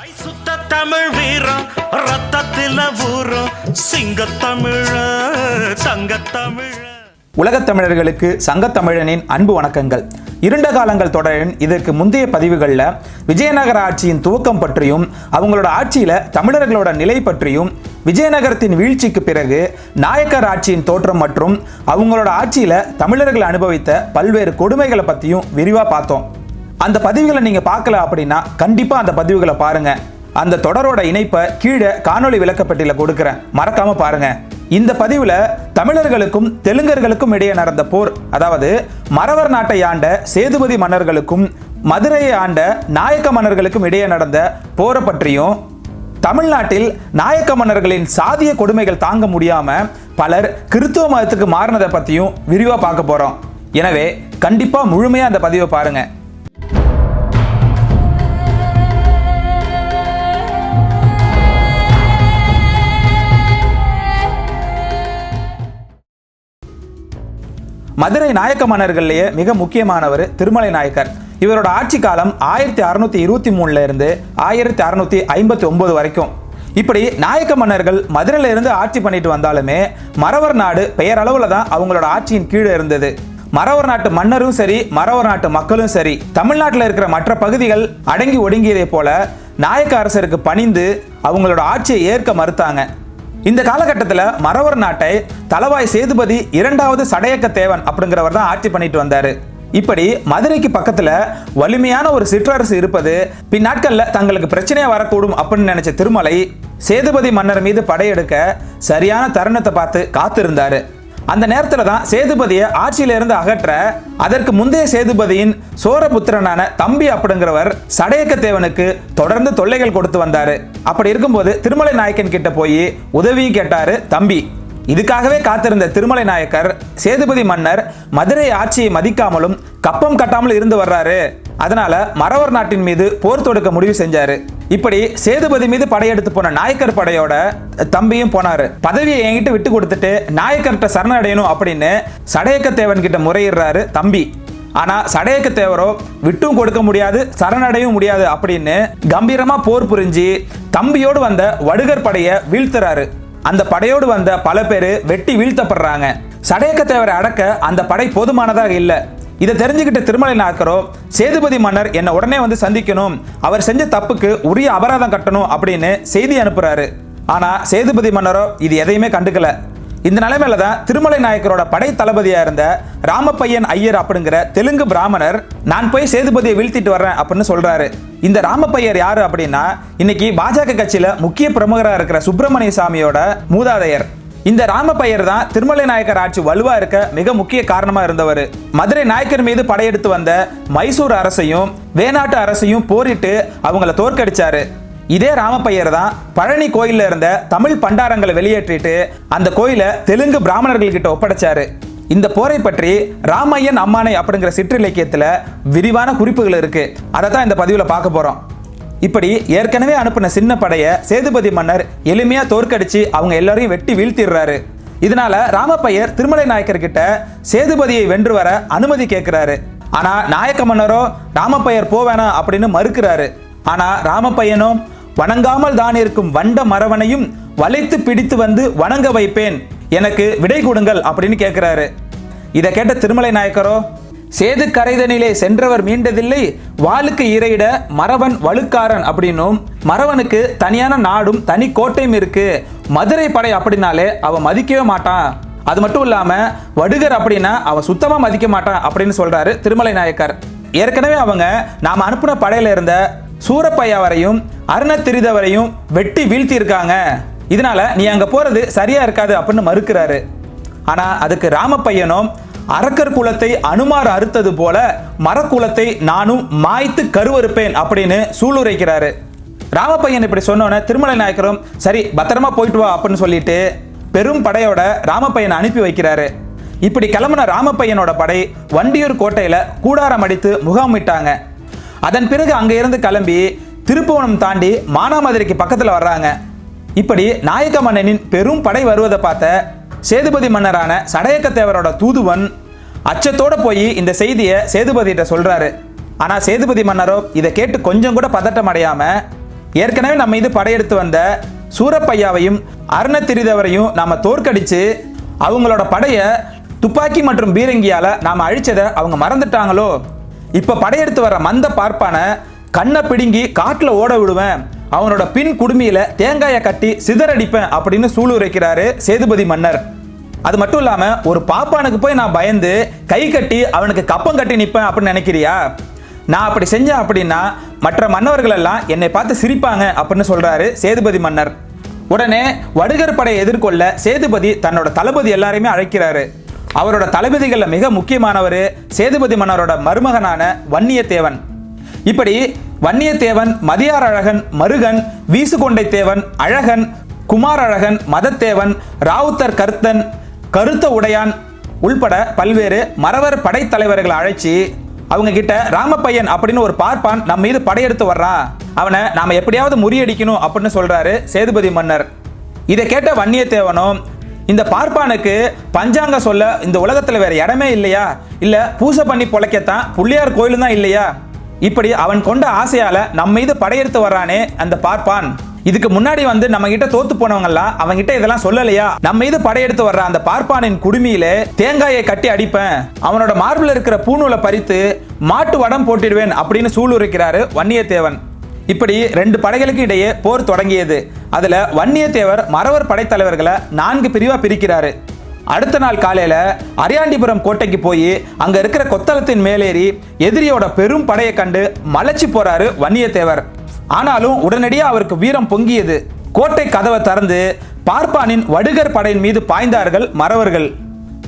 ஐ சுத்த தமிழ் வீரம் ரத்தத்தில ஊறும். சிங்கத்தமிழ தங்கத்தமிழ உலகத் தமிழர்களுக்கு சங்கத்தமிழனின் அன்பு வணக்கங்கள். இருண்ட காலங்கள் தொடரின் இதற்கு முந்தைய பதிவுகளில் விஜயநகர ஆட்சியின் துவக்கம் பற்றியும் அவங்களோட ஆட்சியில் தமிழர்களோட நிலை பற்றியும் விஜயநகரத்தின் வீழ்ச்சிக்கு பிறகு நாயக்கர் ஆட்சியின் தோற்றம் மற்றும் அவங்களோட ஆட்சியில் தமிழர்கள் அனுபவித்த பல்வேறு கொடுமைகளை பற்றியும் விரிவாக பார்த்தோம். அந்த பதிவுகளை நீங்கள் பார்க்கல அப்படின்னா கண்டிப்பாக அந்த பதிவுகளை பாருங்கள் அந்த தொடரோட இணைப்பை கீழே காணொளி விளக்கப்பட்டியில் கொடுக்குறேன். மறக்காம பாருங்க. இந்த பதிவில் தமிழர்களுக்கும் தெலுங்கர்களுக்கும் இடையே நடந்த போர் அதாவது மறவர் நாட்டை ஆண்ட சேதுபதி மன்னர்களுக்கும் மதுரையை ஆண்ட நாயக்க மன்னர்களுக்கும் இடையே நடந்த போரை பற்றியும் தமிழ்நாட்டில் நாயக்க மன்னர்களின் சாதிய கொடுமைகள் தாங்க முடியாம பலர் கிறித்துவ மதத்துக்கு மாறினதை பற்றியும் விரிவாக பார்க்க போகிறோம் எனவே கண்டிப்பாக முழுமையாக அந்த பதிவை பாருங்கள் மதுரை நாயக்க மன்னர்கள்லேயே மிக முக்கியமானவர் திருமலை நாயக்கர். இவரோட ஆட்சி காலம் ஆயிரத்தி அறுநூத்தி இருபத்தி மூணுல இருந்து ஆயிரத்தி அறுநூத்தி ஐம்பத்தி ஒன்பது வரைக்கும். இப்படி நாயக்க மன்னர்கள் மதுரையில இருந்து ஆட்சி பண்ணிட்டு வந்தாலுமே மறவர் நாடு பெயரளவில் தான் அவங்களோட ஆட்சியின் கீழே இருந்தது. மறவர் நாட்டு மன்னரும் சரி மறவர் நாட்டு மக்களும் சரி தமிழ்நாட்டில் இருக்கிற மற்ற பகுதிகள் அடங்கி ஒடுங்கியதை போல நாயக்க அரசருக்கு பணிந்து அவங்களோட ஆட்சியை ஏற்க மறுத்தாங்க. இந்த காலகட்டத்தில் மறவர் நாட்டை தலவாய் சேதுபதி இரண்டாவது சடையக்க தேவன் அப்படிங்கிறவர் தான் ஆட்சி பண்ணிட்டு வந்தார். இப்படி மதுரைக்கு பக்கத்தில் வலிமையான ஒரு சிற்றரசு இருப்பது பின்னாட்களில் தங்களுக்கு பிரச்சனையாக வரக்கூடும் அப்படின்னு நினைச்ச திருமலை சேதுபதி மன்னர் மீது படையெடுக்க சரியான தருணத்தை பார்த்து காத்திருந்தாரு. அந்த நேரத்தில் தான் சேதுபதியை ஆட்சியிலிருந்து அகற்ற அதற்கு முந்தைய சேதுபதியின் சோரபுத்திரனான தம்பி அப்படிங்கிறவர் சடையக்கத்தேவனுக்கு தொடர்ந்து தொல்லைகள் கொடுத்து வந்தாரு. அப்படி இருக்கும்போது திருமலை நாயக்கன் கிட்ட போய் உதவி கேட்டாரு தம்பி. இதுக்காகவே காத்திருந்த திருமலை நாயக்கர் சேதுபதி மன்னர் மதுரை ஆட்சியை மதிக்காமலும் கப்பம் கட்டாமல் இருந்து வர்றாரு. அதனால மறவர் நாட்டின் மீது போர் தொடுக்க முடிவு செஞ்சாரு. இப்படி சேதுபதி மீது படையெடுத்து போன நாயக்கர் படையோட தம்பியும் போனாரு. பதவியை என்கிட்ட விட்டு கொடுத்துட்டு நாயக்கர்கிட்ட சரணடையணும் அப்படின்னு சடையக்கத்தேவன் கிட்ட முறையிடுறாரு தம்பி. ஆனால் சடையக்க தேவரோ விட்டும் கொடுக்க முடியாது சரணடையும் முடியாது அப்படின்னு கம்பீரமாக போர் புரிஞ்சு தம்பியோடு வந்த வடுகர் படையை வீழ்த்துறாரு. அந்த படையோடு வந்த பல பேர் வெட்டி வீழ்த்தப்படுறாங்க. சடையக்க தேவரை அடக்க அந்த படை போதுமானதாக இல்லை. இதை தெரிஞ்சுக்கிட்ட திருமலை நாயக்கரோ சேதுபதி மன்னர் என்னை உடனே வந்து சந்திக்கணும். அவர் செஞ்ச தப்புக்கு உரிய அபராதம் கட்டணும் அப்படின்னு செய்தி அனுப்புறாரு. ஆனா சேதுபதி மன்னரோ இது எதையுமே கண்டுக்கல. இந்த நிலைமையில தான் திருமலை நாயக்கரோட படை தளபதியா இருந்த ராமப்பையன் ஐயர் அப்படிங்கிற தெலுங்கு பிராமணர் நான் போய் சேதுபதியை வீழ்த்திட்டு வர்றேன் அப்படின்னு சொல்றாரு. இந்த ராமப்பையர் யாரு அப்படின்னா இன்னைக்கு பாஜக கட்சியில முக்கிய பிரமுகராக இருக்கிற சுப்பிரமணிய சாமியோட மூதாதையர். இந்த ராமப்பையர் தான் திருமலை நாயக்கர் ஆட்சி வலுவா இருக்க மிக முக்கிய காரணமா இருந்தவர். மதுரை நாயக்கர் மீது படையெடுத்து வந்த மைசூர் அரசையும் வேணாட்டு அரசையும் போரிட்டு அவங்கள தோற்கடிச்சாரு. இதே ராமப்பையர் தான் பழனி கோயில்ல இருந்த தமிழ் பண்டாரங்களை வெளியேற்றிட்டு அந்த கோயிலை தெலுங்கு பிராமணர்கள் கிட்ட ஒப்படைச்சாரு. இந்த போரை பற்றி ராமையன் அம்மானை அப்படிங்கிற சிற்றிலக்கியத்தில் விரிவான குறிப்புகள் இருக்கு. அதை தான் இந்த பதிவில் பார்க்க போறோம். இப்படி ஏற்கனவே அனுப்பின சின்ன படைய சேதுபதி மன்னர் எளிமையா தோற்கடிச்சு அவங்க எல்லாரையும் வெட்டி வீழ்த்திடுறாரு. இதனால ராமப்பையர் திருமலை நாயக்கர் கிட்ட சேதுபதியை வென்று வர அனுமதி கேட்கிறாரு ஆனா நாயக்க மன்னரோ ராமப்பையர் போவேனா அப்படின்னு மறுக்கிறாரு. ஆனா ராமப்பையனும் வணங்காமல் தான் இருக்கும் வண்ட மரவனையும் வளைத்து பிடித்து வந்து வணங்க வைப்பேன் எனக்கு விடை கொடுங்கள் அப்படின்னு கேட்கிறாரு இதை கேட்ட திருமலை நாயக்கரோ சேது கரைதனிலே சென்றவர் மீண்டதில்லை வாளுக்கு இறையிட மறவன் வலுக்காரன் அப்படின்னும் மறவனுக்கு தனியான நாடும் தனி கோட்டையும் இருக்கு. மதுரை படை அப்படின்னாலே அவன் மதிக்கவே மாட்டான். அது மட்டும் இல்லாம வடுகர் அப்படின்னா அவன் சுத்தமா மதிக்க மாட்டான் அப்படின்னு சொல்றாரு திருமலை நாயக்கர். ஏற்கனவே அவங்க நாம் அனுப்பின படையில இருந்த சூரப்பையா வரையும் அருணத்திரித வரையும் வெட்டி வீழ்த்தி இருக்காங்க இதனால நீ அங்க போறது சரியா இருக்காது அப்படின்னு மறுக்கிறாரு. ஆனா அதுக்கு ராமப்பையனும் அரக்கர் குலத்தை அனுமார் அறுத்தது போல மரக்குலத்தை நானும் மாய்த்து கருவறுப்பேன் அப்படின்னு சூளுரைக்கிறாரு. ராமப்பையன் இப்படி சொன்னோன்னே திருமலை நாயக்கரும் சரி பத்திரமா போயிட்டு வா அப்படின்னு சொல்லிட்டு பெரும் படையோட ராமப்பையனை அனுப்பி வைக்கிறாரு. இப்படி கிளம்புன ராமப்பையனோட படை வண்டியூர் கோட்டையில கூடாரம் அடித்து முகாமிட்டாங்க அதன் பிறகு அங்க இருந்து கிளம்பி திருப்புவனம் தாண்டி மானாமதுரைக்கு பக்கத்தில் வர்றாங்க. இப்படி நாயக்க மன்னனின் பெரும் படை வருவதை பார்த்த சேதுபதி மன்னரான சடையக்கத்தேவரோட தூதுவன் அச்சத்தோட போய் இந்த செய்தியை சேதுபதிகிட்ட சொல்றாரு. ஆனா சேதுபதி மன்னரோ இதை கேட்டு கொஞ்சம் கூட பதட்டம் அடையாம ஏற்கனவே நம்ம இது படையெடுத்து வந்த சூரப்பையாவையும் அருணத்திரிதவரையும் நாம தோற்கடிச்சு அவங்களோட படையை துப்பாக்கி மற்றும் பீரங்கியால நாம அழிச்சதை அவங்க மறந்துட்டாங்களோ? இப்ப படையெடுத்து வர மந்த பார்ப்பான கண்ணை பிடுங்கி காட்டுல ஓட விடுவேன். அவனோட பின் குடுமியில தேங்காயை கட்டி சிதறடிப்பேன் அப்படின்னு சூளுரைக்கிறாரு சேதுபதி மன்னர். அது மட்டும் இல்லாம ஒரு பாப்பானுக்கு போய் நான் பயந்து கை கட்டி அவனுக்கு கப்பம் கட்டி நிப்பேன் அப்படின்னு நினைக்கிறியா? நான் அப்படி செஞ்சேன் அப்படின்னா மற்ற மன்னவர்கள் எல்லாம் என்னை பார்த்து சிரிப்பாங்க அப்படின்னு சொல்றாரு சேதுபதி மன்னர். உடனே வடுகர் படையை எதிர்கொள்ள சேதுபதி தன்னோட தளபதி எல்லாரையுமே அழைக்கிறாரு. அவரோட தளபதிகளில் மிக முக்கியமானவர் சேதுபதி மன்னரோட மருமகனான வன்னியத்தேவன். இப்படி வன்னியத்தேவன் மதியார் அழகன் மருகன் வீசுகொண்டை தேவன் அழகன் குமார் அழகன் மதத்தேவன் ராவுத்தர் கருத்தன் கருத்த உடையான் உள்பட பல்வேறு மறவர் படைத்தலைவர்களை அழைச்சி அவங்க கிட்ட ராமப்பையன் அப்படின்னு ஒரு பார்ப்பான் நம்ம மீது படையெடுத்து வர்றான் அவனை நாம எப்படியாவது முறியடிக்கணும் அப்படின்னு சொல்றாரு சேதுபதி மன்னர். இதை கேட்ட வன்னியத்தேவனும் இந்த பார்ப்பானுக்கு பஞ்சாங்க சொல்ல இந்த உலகத்துல வேற இடமே இல்லையா? இல்ல பூசை பண்ணி பொழைக்கத்தான் புள்ளியார் கோயிலும் தான் இல்லையா? இப்படி அவன் கொண்ட ஆசையால நம்ம மீது படையெடுத்து வர்றானே அந்த பார்ப்பான். இதுக்கு முன்னாடி வந்து நம்ம கிட்ட தோத்து போனவங்கலாம் அவங்க கிட்ட இதெல்லாம் சொல்லலையா? நம்ம மீது படையெடுத்து வர்ற அந்த பார்ப்பானின் குடுமியில தேங்காயை கட்டி அடிப்பேன். அவனோட மார்பில் இருக்கிற பூநூலை பறித்து மாட்டு வடம் போட்டிடுவேன் அப்படின்னு சூளுரைக்கிறாரு வன்னியத்தேவன். இப்படி ரெண்டு படைகளுக்கு இடையே போர் தொடங்கியது. அதுல வன்னியத்தேவர் மறவர் படைத்தலைவர்களை நான்கு பிரிவா பிரிக்கிறாரு. அடுத்த நாள் காலையில அரியாண்டிபுரம் கோட்டைக்கு போய் அங்க இருக்கிற கொத்தளத்தின் மேலேறி எதிரியோட பெரும் படையை கண்டு மலைச்சு போறாரு வன்னியத்தேவர். ஆனாலும் உடனடியாக அவருக்கு வீரம் பொங்கியது. கோட்டை கதவை திறந்து பார்ப்பானின் வடுகர் படையின் மீது பாய்ந்தார்கள் மறவர்கள்.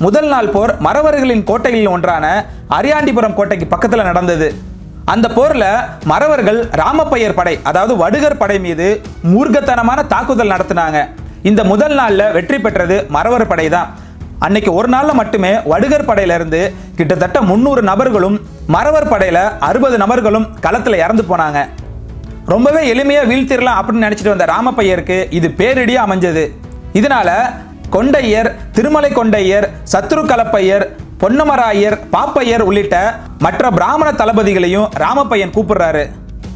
முதல் நாள் போர் மறவர்களின் கோட்டைகளில் ஒன்றான அரியாண்டிபுரம் கோட்டைக்கு பக்கத்தில் நடந்தது. அந்த போர்ல மறவர்கள் ராமப்பையர் படை அதாவது வடுகர் படை மீது மூர்க்கத்தனமான தாக்குதல் நடத்தினாங்க. இந்த முதல் நாள்ல வெற்றி பெற்றது மறவர் படை தான் அன்னைக்கு ஒரு நாளில் மட்டுமே வடுகர் படையிலிருந்து கிட்டத்தட்ட முந்நூறு நபர்களும் மறவர் படையில் அறுபது நபர்களும் களத்தில் இறந்து போனாங்க. ரொம்பவே எளிமையாக வீழ்த்திடலாம் அப்படின்னு நினச்சிட்டு வந்த ராமப்பையருக்கு இது பேரிடியாக அமைஞ்சது. இதனால கொண்டையர் திருமலை கொண்டையர் சத்ரு கலப்பையர் பொன்னமராயர் பாப்பையர் உள்ளிட்ட மற்ற பிராமண தளபதிகளையும் ராமப்பையன் கூப்பிடுறாரு.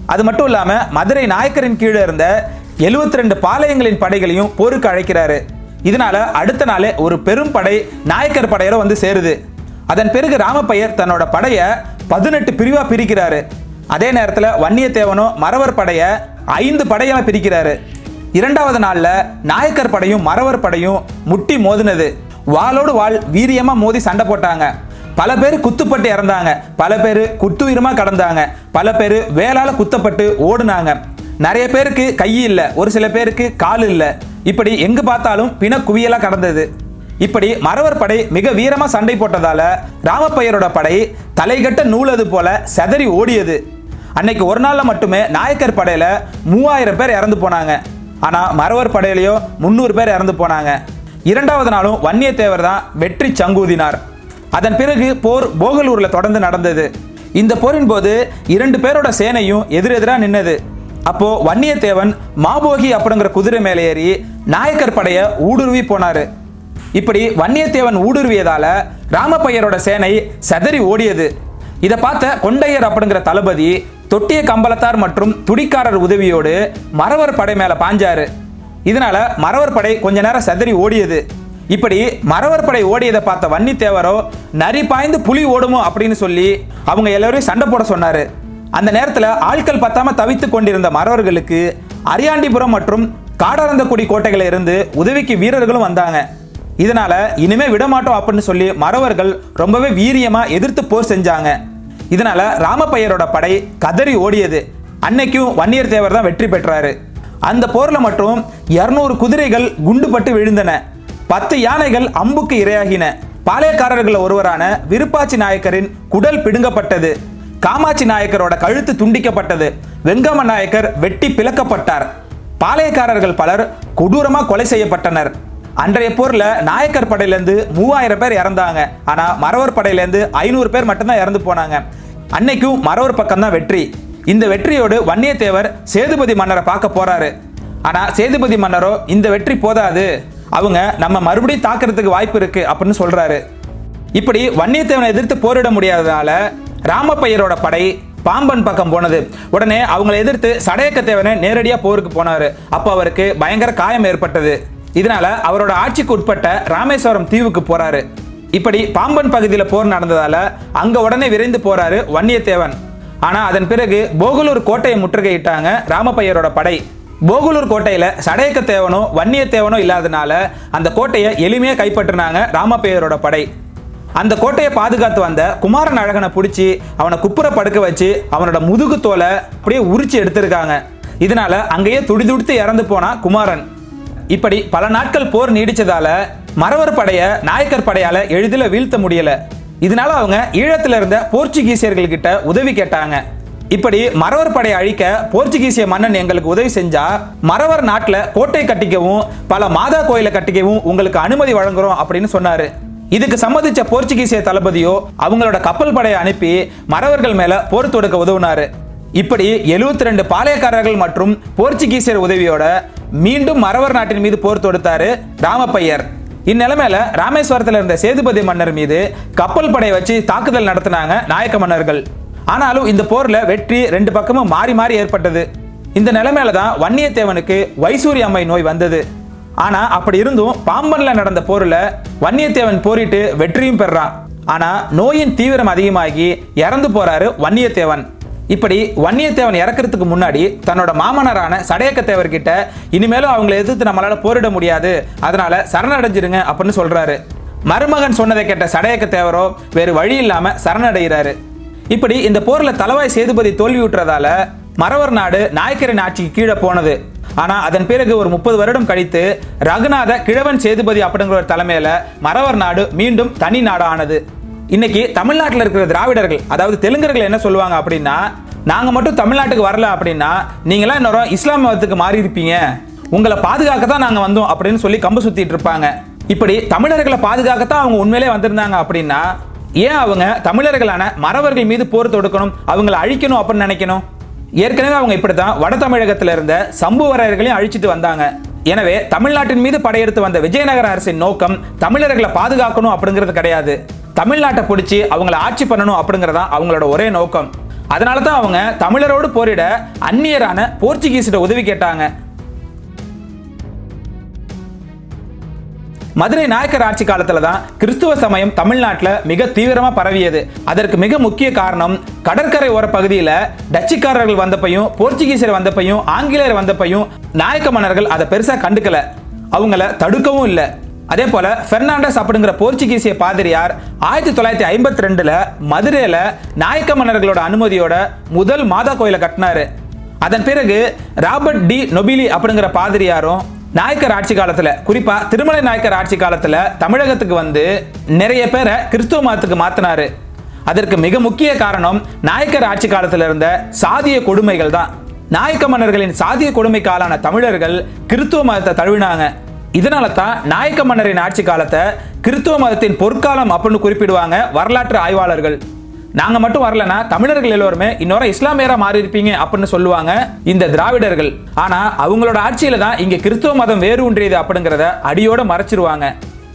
அது மட்டும் இல்லாமல் மதுரை நாயக்கரின் கீழே இருந்த 72 ரெண்டு பாளையங்களின் படைகளையும் போருக்கு அழைக்கிறாரு. இதனால அடுத்த நாளே ஒரு பெரும் படை நாயக்கர் படையில வந்து சேருது. அதன் பிறகு ராமப்பையர் தன்னோட படையை பதினெட்டு பிரிவா பிரிக்கிறாரு. அதே நேரத்தில் வன்னியத்தேவனும் மறவர் படையை ஐந்து படையாக பிரிக்கிறாரு. இரண்டாவது நாளில் நாயக்கர் படையும் மறவர் படையும் முட்டி மோதினது. வாளோடு வாள் வீரியமாக மோதி சண்டை போட்டாங்க. பல பேர் குத்துப்பட்டு இறந்தாங்க. பல பேர் குத்துயிரமாக கடந்தாங்க. பல பேர் வேளால குத்தப்பட்டு ஓடுனாங்க. நிறைய பேருக்கு கை இல்லை. ஒரு சில பேருக்கு கால் இல்லை. இப்படி எங்கு பார்த்தாலும் பிண குவியலா கடந்தது. இப்படி மறவர் படை மிக வீரமா சண்டை போட்டதால ராமப்பையரோட படை தலைகட்ட நூலது போல செதறி ஓடியது. அன்னைக்கு ஒரு நாள்ல மட்டுமே நாயக்கர் படையில மூவாயிரம் பேர் இறந்து போனாங்க. ஆனா மறவர் படையிலையோ முந்நூறு பேர் இறந்து போனாங்க. இரண்டாவது நாளும் வன்னியத்தேவர் தான் வெற்றி சங்கூதினார். அதன் பிறகு போர் போகலூர்ல தொடர்ந்து நடந்தது. இந்த போரின் போது இரண்டு பேரோட சேனையும் எதிரெதிரா நின்னது. அப்போ வன்னியத்தேவன் மாபோகி அப்படிங்கிற குதிரை மேலே ஏறி நாயக்கர் படைய ஊடுருவி போனாரு. இப்படி வன்னியத்தேவன் ஊடுருவியதால ராமப்பையரோட சேனை செதறி ஓடியது. இதை பார்த்த கொண்டையர் அப்படிங்கிற தளபதி தொட்டிய கம்பளத்தார் மற்றும் துடிக்காரர் உதவியோடு மறவர் படை மேல பாஞ்சாரு. இதனால மறவர் படை கொஞ்ச நேரம் செதறி ஓடியது. இப்படி மறவர் படை ஓடியதை பார்த்த வன்னித்தேவரோ நரி பாய்ந்து புலி ஓடுமோ? அப்படின்னு சொல்லி அவங்க எல்லாரையும் சண்டை போட சொன்னாரு. அந்த நேரத்தில் ஆட்கள் பத்தாம தவித்து கொண்டிருந்த மறவர்களுக்கு அரியாண்டிபுரம் மற்றும் காடாரந்தக்குடி கோட்டைகளை இருந்து உதவிக்கு வீரர்களும் வந்தாங்க. இதனால இனிமே விடமாட்டோம் அப்படின்னு சொல்லி மறவர்கள் ரொம்பவே வீரியமா எதிர்த்து போர் செஞ்சாங்க. இதனால ராமப்பையரோட படை கதறி ஓடியது. அன்னைக்கும் வன்னியர் தேவர் தான் வெற்றி பெற்றாரு. அந்த போர்ல மட்டும் 200 குதிரைகள் குண்டுபட்டு விழுந்தன. பத்து யானைகள் அம்புக்கு இரையாகின. பாளையக்காரர்கள் ஒருவரான விருப்பாச்சி நாயக்கரின் குடல் பிடுங்கப்பட்டது. காமாட்சி நாயக்கரோட கழுத்து துண்டிக்கப்பட்டது. வெங்கம்ம நாயக்கர் வெட்டி பிளக்கப்பட்டார். பாளையக்காரர்கள் பலர் கொடூரமாக கொலை செய்யப்பட்டனர். அன்றைய போரில் நாயக்கர் படையிலேருந்து மூவாயிரம் பேர் இறந்தாங்க. ஆனால் மறவர் படையிலேருந்து ஐநூறு பேர் மட்டும்தான் இறந்து போனாங்க. அன்னைக்கும் மறவர் பக்கம் தான் வெற்றி. இந்த வெற்றியோடு வன்னியத்தேவர் சேதுபதி மன்னரை பார்க்க போறாரு. ஆனால் சேதுபதி மன்னரோ இந்த வெற்றி போதாது. அவங்க நம்ம மறுபடியும் தாக்குறதுக்கு வாய்ப்பு இருக்கு அப்படின்னு சொல்றாரு. இப்படி வன்னியத்தேவனை எதிர்த்து போரிட முடியாததால ராமப்பையரோட படை பாம்பன் பக்கம் போனது. உடனே அவங்களை எதிர்த்து சடையக்கத்தேவனை நேரடியாக போருக்கு போனாரு. அப்போ அவருக்கு பயங்கர காயம் ஏற்பட்டது. இதனால அவரோட ஆட்சிக்கு உட்பட்ட ராமேஸ்வரம் தீவுக்கு போறாரு. இப்படி பாம்பன் பகுதியில் போர் நடந்ததால அங்க உடனே விரைந்து போறாரு வன்னியத்தேவன். ஆனா அதன் பிறகு போகலூர் கோட்டையை முற்றுகையிட்டாங்க ராமப்பையரோட படை. போகலூர் கோட்டையில சடையக்க வன்னியத்தேவனும் வன்னியத்தேவனோ இல்லாதனால அந்த கோட்டையை எளிமையாக கைப்பற்றினாங்க ராமப்பையரோட படை. அந்த கோட்டையை பாதுகாத்து வந்த குமாரன் அழகனை பிடிச்சி அவனை குப்புற படுக்க வச்சு அவனோட முதுகு தோலை அப்படியே உரிச்சு எடுத்திருக்காங்க. இதனால அங்கேயே துடிதுடித்து இறந்து போனா குமாரன். இப்படி பல நாட்கள் போர் நீடிச்சதால மறவர் படைய நாயக்கர் படையால எளிதில் வீழ்த்த முடியல. இதனால அவங்க ஈழத்துல இருந்த போர்ச்சுகீசியர்கள் கிட்ட உதவி கேட்டாங்க. இப்படி மறவர் படையை அழிக்க போர்ச்சுகீசிய மன்னன் எங்களுக்கு உதவி செஞ்சா மறவர் நாட்டில் கோட்டை கட்டிக்கவும் பல மாதா கோயிலை கட்டிக்கவும் உங்களுக்கு அனுமதி வழங்குறோம் அப்படின்னு சொன்னாரு. இதுக்கு சம்மதிச்ச போர்ச்சுகீசிய தளபதியோ அவங்களோட கப்பல் படையை அனுப்பி மறவர்கள் மேல போர் தொடுக்க உதவுனாரு. இப்படி 72 ரெண்டு பாளையக்காரர்கள் மற்றும் போர்ச்சுகீசியர் உதவியோட மீண்டும் மறவர் நாட்டின் மீது போர் தொடுத்தாரு ராமப்பையர். இந்நிலைமையில ராமேஸ்வரத்தில் இருந்த சேதுபதி மன்னர் மீது கப்பல் படையை வச்சு தாக்குதல் நடத்தினாங்க நாயக்க மன்னர்கள். ஆனாலும் இந்த போர்ல வெற்றி ரெண்டு பக்கமும் மாறி மாறி ஏற்பட்டது. இந்த நிலைமையில தான் வன்னியத்தேவனுக்கு வைசூரி அம்மை நோய் வந்தது. ஆனா அப்படி இருந்தும் பாம்பன்ல நடந்த போர்ல வன்னியத்தேவன் போரிட்டு வெற்றியும் பெறான் ஆனா நோயின் தீவிரம் அதிகமாகி இறந்து போறாரு வன்னியத்தேவன். இப்படி வன்னியத்தேவன் இறக்கிறதுக்கு முன்னாடி தன்னோட மாமனரான சடையக்கத்தேவர்கிட்ட இனிமேலும் அவங்களை எதிர்த்து நம்மளால போரிட முடியாது. அதனால சரணடைஞ்சிருங்க அப்படின்னு சொல்றாரு. மருமகன் சொன்னதை கேட்ட சடையக்கத்தேவரோ வேறு வழி இல்லாம சரணடைகிறாரு. இப்படி இந்த போர்ல தலவாய் சேதுபதி தோல்வியுற்றதால மறவர் நாடு நாயக்கரின் ஆட்சிக்கு கீழே போனது. ஆனால் அதன் பிறகு ஒரு முப்பது வருடம் கழித்து ரகுநாத கிழவன் சேதுபதி அப்படிங்கிற ஒரு தலைமையில மறவர் நாடு மீண்டும் தனி நாடானது. இன்னைக்கு தமிழ்நாட்டில் இருக்கிற திராவிடர்கள் அதாவது தெலுங்கர்கள் என்ன சொல்லுவாங்க அப்படின்னா நாங்கள் மட்டும் தமிழ்நாட்டுக்கு வரல அப்படின்னா நீங்களாம் இன்னொரு இஸ்லாம் மதத்துக்கு மாறி இருப்பீங்க உங்களை பாதுகாக்க தான் நாங்கள் வந்தோம் அப்படின்னு சொல்லி கம்பு சுத்திட்டு இருப்பாங்க. இப்படி தமிழர்களை பாதுகாக்கத்தான் அவங்க உண்மையிலே வந்திருந்தாங்க அப்படின்னா ஏன் அவங்க தமிழர்களான மறவர்கள் மீது போர் தொடுக்கணும் அவங்களை அழிக்கணும் அப்படின்னு நினைக்கணும்? ஏற்கனவே அவங்க இப்படித்தான் வட தமிழகத்தில் இருந்த சம்புவரையர்களையும் அழிச்சிட்டு வந்தாங்க. எனவே தமிழ்நாட்டின் மீது படையெடுத்து வந்த விஜயநகர அரசின் நோக்கம் தமிழர்களை பாதுகாக்கணும் அப்படிங்கிறது கிடையாது. தமிழ்நாட்டை பிடிச்சி அவங்கள ஆட்சி பண்ணணும் அப்படிங்கிறதா அவங்களோட ஒரே நோக்கம். அதனால தான் அவங்க தமிழரோடு போரிட அந்நியரான போர்ச்சுகீஸிட உதவி கேட்டாங்க. மதுரை நாயக்கர் ஆட்சி காலத்துல தான் கிறிஸ்துவ சமயம் தமிழ்நாட்டில் மிக தீவிரமாக பரவியது. அதற்கு மிக முக்கிய காரணம் கடற்கரை ஓர பகுதியில் டச்சுக்காரர்கள் வந்தப்பையும் போர்ச்சுகீசியர் வந்தப்பையும் ஆங்கிலேயர் வந்தப்பையும் நாயக்க மன்னர்கள் அதை பெருசாக கண்டுக்கல. அவங்கள தடுக்கவும் இல்லை. அதே போல பெர்னாண்டஸ் அப்படிங்கிற போர்ச்சுகீசிய பாதிரியார் ஆயிரத்தி தொள்ளாயிரத்தி ஐம்பத்தி ரெண்டுல மதுரையில நாயக்க மன்னர்களோட அனுமதியோட முதல் மாதா கோயிலை கட்டினாரு. அதன் பிறகு ராபர்ட் டி நொபிலி அப்படிங்கிற பாதிரியாரும் நாயக்கர் ஆட்சி காலத்தில் குறிப்பாக திருமலை நாயக்கர் ஆட்சி காலத்தில் தமிழகத்துக்கு வந்து நிறைய பேரை கிறிஸ்துவ மதத்துக்கு மாற்றினாரு அதற்கு மிக முக்கிய காரணம் நாயக்கர் ஆட்சி காலத்தில் இருந்த சாதிய கொடுமைகள் தான். நாயக்க மன்னர்களின் சாதிய கொடுமை காலான தமிழர்கள் கிறிஸ்துவ மதத்தை தழுவினாங்க. இதனால தான் நாயக்க மன்னரின் ஆட்சி காலத்தை கிறிஸ்துவ மதத்தின் பொற்காலம் அப்படின்னு குறிப்பிடுவாங்க வரலாற்று ஆய்வாளர்கள். நாங்கள் மட்டும் வரலனா தமிழர்கள் எல்லோருமே இன்னொரு இஸ்லாமியராக மாறி இருப்பீங்க அப்படின்னு சொல்லுவாங்க இந்த திராவிடர்கள். ஆனால் அவங்களோட ஆட்சியில் தான் இங்கே கிறிஸ்துவ மதம் வேறு ஒன்றியது அப்படிங்கிறத அடியோட மறைச்சிருவாங்க.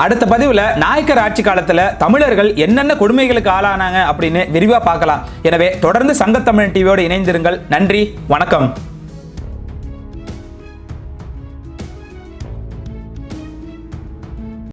அடுத்த பதிவில் நாயக்கர் ஆட்சி காலத்தில் தமிழர்கள் என்னென்ன கொடுமைகளுக்கு ஆளானாங்க அப்படின்னு விரிவாக பார்க்கலாம். எனவே தொடர்ந்து சங்கத்தமிழன் டிவியோடு இணைந்திருங்கள். நன்றி வணக்கம்.